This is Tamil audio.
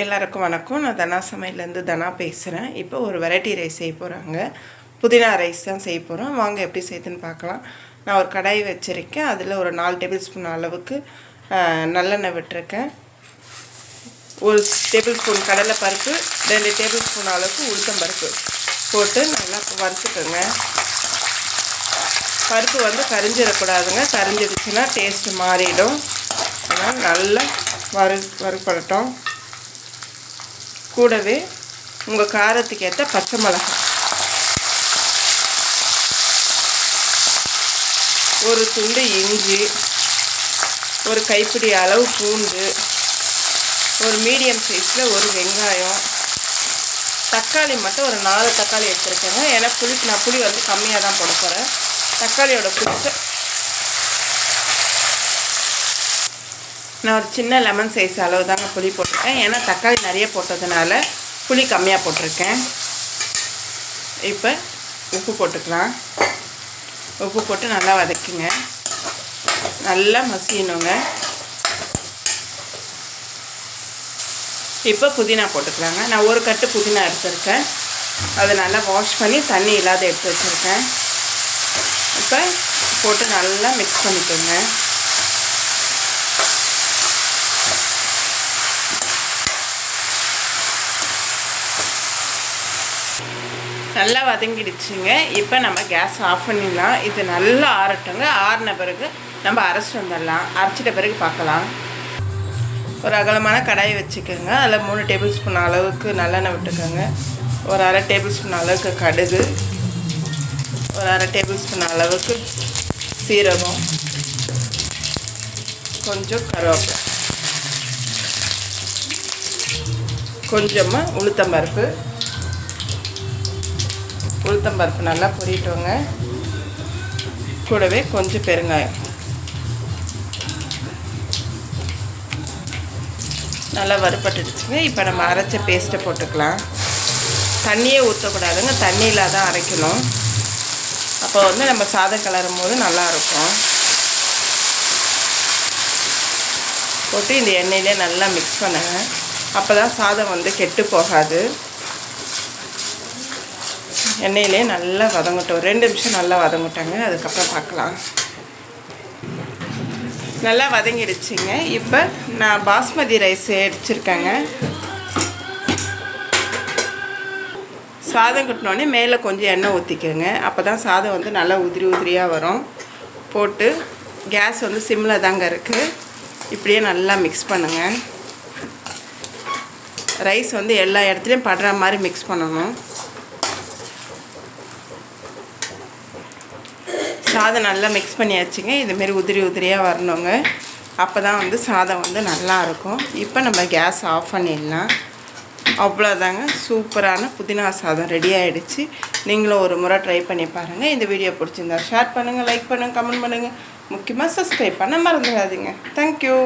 எல்லாருக்கும் வணக்கம். நான் தனா சமையலேருந்து தனா பேசுகிறேன். இப்போ ஒரு வெரைட்டி ரைஸ் செய்ய போகிறாங்க. புதினா ரைஸ் தான் செய்ய போகிறோம். வாங்க எப்படி செய்யுதுன்னு பார்க்கலாம். நான் ஒரு கடாய் வச்சுருக்கேன். அதில் ஒரு நாலு டேபிள் ஸ்பூன் அளவுக்கு நல்லெண்ணெய் விட்டுருக்கேன். ஒரு டேபிள் ஸ்பூன் கடலை பருப்பு ரெண்டு டேபிள் ஸ்பூன் அளவுக்கு உளுத்தம் பருப்பு போட்டு நல்லா வறுத்துக்கோங்க. பருப்பு வந்து கரிஞ்சிடக்கூடாதுங்க. கரிஞ்சிடுச்சுன்னா டேஸ்ட்டு மாறிடும். அதனால் நல்லா வறு வறுப்படட்டும் கூடவே உங்கள் காரத்துக்கு ஏற்ற பச்சை மிளகாய் ஒரு துண்டு இஞ்சி ஒரு கைப்பிடி அளவு பூண்டு ஒரு மீடியம் சைஸில் ஒரு வெங்காயம். தக்காளி மட்டும் ஒரு நாலு தக்காளி எடுத்துருக்கேங்க. ஏன்னா புளி நான் புளி வந்து கம்மியாக தான் போட போகிறேன் தக்காளியோட புளிச்ச நான் ஒரு சின்ன லெமன் சைஸ் அளவு தாங்க புளி போட்டிருக்கேன். ஏன்னா தக்காளி நிறைய போட்டதுனால புளி கம்மியாக போட்டிருக்கேன். இப்போ உப்பு போட்டுக்கலாம். உப்பு போட்டு நல்லா வதக்குங்க. நல்லா மசியணுங்க. இப்போ புதினா போட்டுக்கலாங்க. நான் ஒரு கட்டு புதினா எடுத்துருக்கேன். அதை நல்லா வாஷ் பண்ணி தண்ணி இல்லாத எடுத்து வச்சுருக்கேன். இப்போ போட்டு நல்லா மிக்ஸ் பண்ணிக்கோங்க. நல்லா வதங்கிடுச்சுங்க. இப்போ நம்ம கேஸ் ஆஃப் பண்ணிடலாம். இது நல்லா ஆறட்டுங்க. ஆறின பிறகு நம்ம அரைச்சிட்டு வந்துடலாம். அரைச்சிட்ட பிறகு பார்க்கலாம். ஒரு அகலமான கடாயை வச்சுக்கோங்க. அதில் மூணு டேபிள் ஸ்பூன் அளவுக்கு நல்லெண்ணெய் விட்டுக்கோங்க. ஒரு அரை டேபிள் ஸ்பூன் அளவுக்கு கடுகு. ஒரு அரை டேபிள் ஸ்பூன் அளவுக்கு சீரகம். கொஞ்சம் கருவேப்பிலை. கொஞ்சமாக உளுத்தம்பருப்பு. உளுத்தம் பருப்பு நல்லா பொரிட்டோங்க கூடவே கொஞ்சம் பெருங்காயம். நல்லா வறுப்பட்டுடுச்சுங்க இப்போ நம்ம அரைச்ச பேஸ்ட்டை போட்டுக்கலாம். தண்ணியே ஊற்றக்கூடாதுங்க தண்ணியில் தான் அரைக்கணும். அப்போ வந்து நம்ம சாதம் கலரும் போது நல்லாயிருக்கும். போட்டு இந்த எண்ணெயிலே நல்லா மிக்ஸ் பண்ணுங்கள் அப்போ தான் சாதம் வந்து கெட்டு போகாது. எண்ணெயிலே நல்லா வதங்கட்டும். ரெண்டு நிமிஷம் நல்லா வதங்கட்டாங்க. அதுக்கப்புறம் பார்க்கலாம். நல்லா வதங்கிடுச்சிங்க. இப்போ நான் பாஸ்மதி ரைஸ் அடிச்சிருக்கேங்க சாதம் கட்டினோடனே மேலே கொஞ்சம் எண்ணெய் ஊற்றிக்கோங்க அப்போ தான் சாதம் வந்து நல்லா உதிரி உதிரியாக வரும். போட்டு கேஸ் வந்து சிம்மில் தாங்க இருக்குது இப்படியே நல்லா மிக்ஸ் பண்ணுங்கள் ரைஸ் வந்து எல்லா இடத்துலையும் படுற மாதிரி மிக்ஸ் பண்ணணும். சாதம் நல்லா மிக்ஸ் பண்ணியாச்சுங்க. இதுமாரி உதிரி உதிரியாக வரணுங்க. அப்போ தான் வந்து சாதம் வந்து நல்லாயிருக்கும் இப்போ நம்ம கேஸ் ஆஃப் பண்ணிடலாம். அவ்வளோதாங்க சூப்பரான புதினா சாதம் ரெடி ஆகிடுச்சு நீங்களும் ஒரு முறை ட்ரை பண்ணி பாருங்கள் இந்த வீடியோ பிடிச்சிருந்தா ஷேர் பண்ணுங்கள் லைக் பண்ணுங்கள் கமெண்ட் பண்ணுங்கள் முக்கியமாக சப்ஸ்கிரைப் பண்ண மறந்துடாதீங்க. தேங்க்யூ